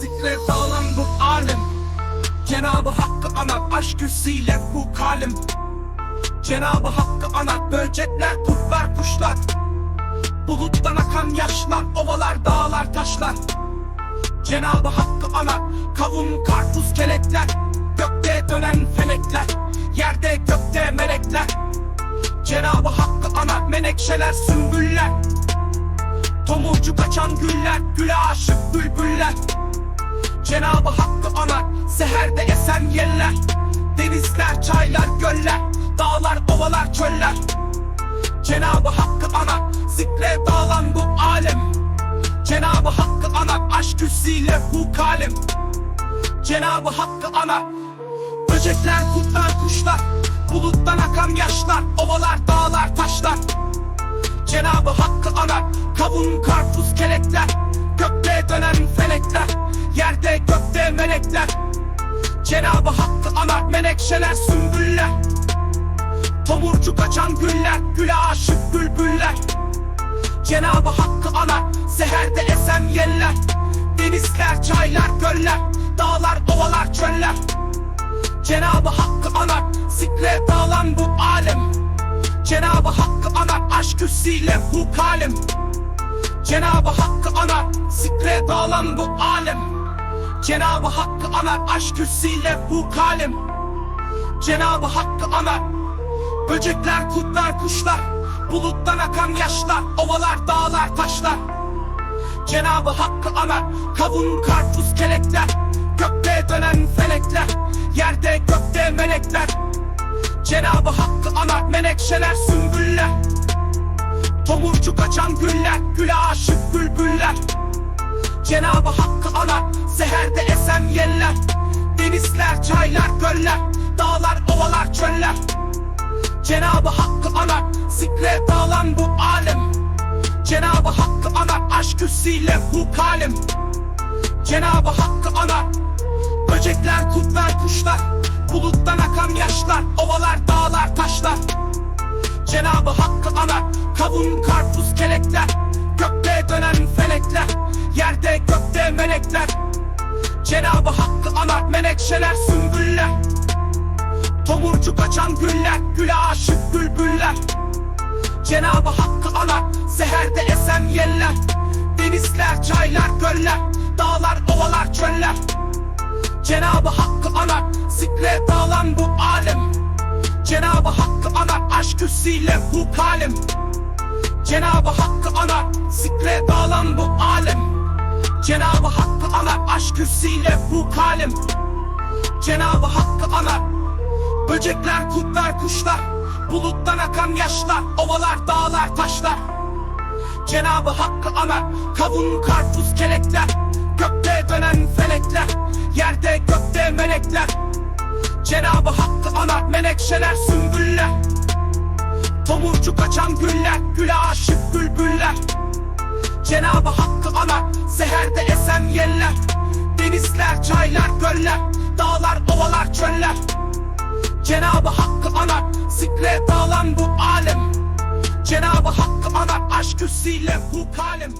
Zikre dağılan bu alem. Cenabı Hakk'ı anar aşk hüsniyle bu kalim Cenabı Hakk'ı anar böcekler, kurtlar, kuşlar. Buluttan akan yaşlar, ovalar, dağlar, taşlar. Cenabı Hakk'ı anar kavun, karpuz, kelekler. Gökte dönen felekler, yerde gökte melekler. Cenabı Hakk'ı anar menekşeler, sümbüller. Tomurcu kaçan güller, güle aşık bülbüller Cenabı Hakk'ı anar Seherde esen yeller. Denizler, çaylar, göller Dağlar, ovalar, çöller. Cenabı Hakk'ı anar Zikre dağılan bu alem. Cenabı Hakk'ı anar Aşk hüsniyle hu kalim Cenabı Hakk'ı anar Böcekler, kurtlar, kuşlar Buluttan akan yaşlar Ovalar, dağlar, taşlar. Cenabı Hakk'ı anar Kavun, karpuz, kelekler Gökte dönen felekler Cenabı Hakk'ı anar menekşeler sümbüller. Tomurcu kaçan güller Güle aşık bülbüller. Cenabı Hakk'ı anar Seherde esen yeller. Denizler, çaylar, göller Dağlar, ovalar, çöller. Cenabı Hakk'ı anar Zikre dağılan bu alem. Cenabı Hakk'ı anar aşk hüsniyle hu kalim Cenabı Hakk'ı anar zikre dağılan bu alem Cenabı Hakk'ı anar aşk hüsniyle hu kalim Cenabı Hakk'ı anar Böcekler, kurtlar, kuşlar Buluttan akan yaşlar Ovalar, dağlar, taşlar. Cenabı Hakk'ı anar Kavun, karpuz, kelekler Gökte dönen felekler Yerde gökte melekler. Cenabı Hakk'ı anar menekşeler sümbüller. Tomurcu kaçan güller Güle aşık bülbüller Cenabı Hakk'ı anar Seherde esen yeller. Denizler, çaylar, göller Dağlar, ovalar, çöller. Cenabı Hakk'ı anar Zikre dağılan bu alem. Cenabı Hakk'ı anar Aşk hüsniyle hu kalim Cenabı Hakk'ı anar Böcekler, kurtlar, kuşlar Buluttan akan yaşlar Ovalar, dağlar, taşlar. Cenabı Hakk'ı anar Kavun, karpuz, kelekler Gökte dönen felekler Yerde gökte melekler. Cenabı Hakk'ı anar menekşeler sümbüller. Tomurcu kaçan güller Güle aşık bülbüller. Cenabı Hakk'ı anar Seherde esen yeller. Denizler, çaylar, göller Dağlar, ovalar, çöller. Cenabı Hakk'ı anar Zikre dağılan bu alem. Cenabı Hakk'ı anar Aşk hüsniyle hu kalim Cenabı Hakk'ı anar Zikre dağılan bu alem. Cenabı Hakk'ı anar Aşk hüsniyle hu kalim Cenabı Hakk'ı anar Böcekler, kurtlar, kuşlar Buluttan akan yaşlar Ovalar, dağlar, taşlar. Cenabı Hakk'ı anar Kavun, karpuz, kelekler Gökte dönen felekler Yerde gökte melekler. Cenabı Hakk'ı anar menekşeler sümbüller Tomurcu kaçan güller Güle aşık bülbüller. Cenabı Hakk'ı anar Seherde esen yeller. Denizler, çaylar, göller Dağlar, ovalar, çöller. Cenabı Hakk'ı anar Zikre dağılan bu alem. Cenabı Hakk'ı anar Aşk hüsniyle hu kalim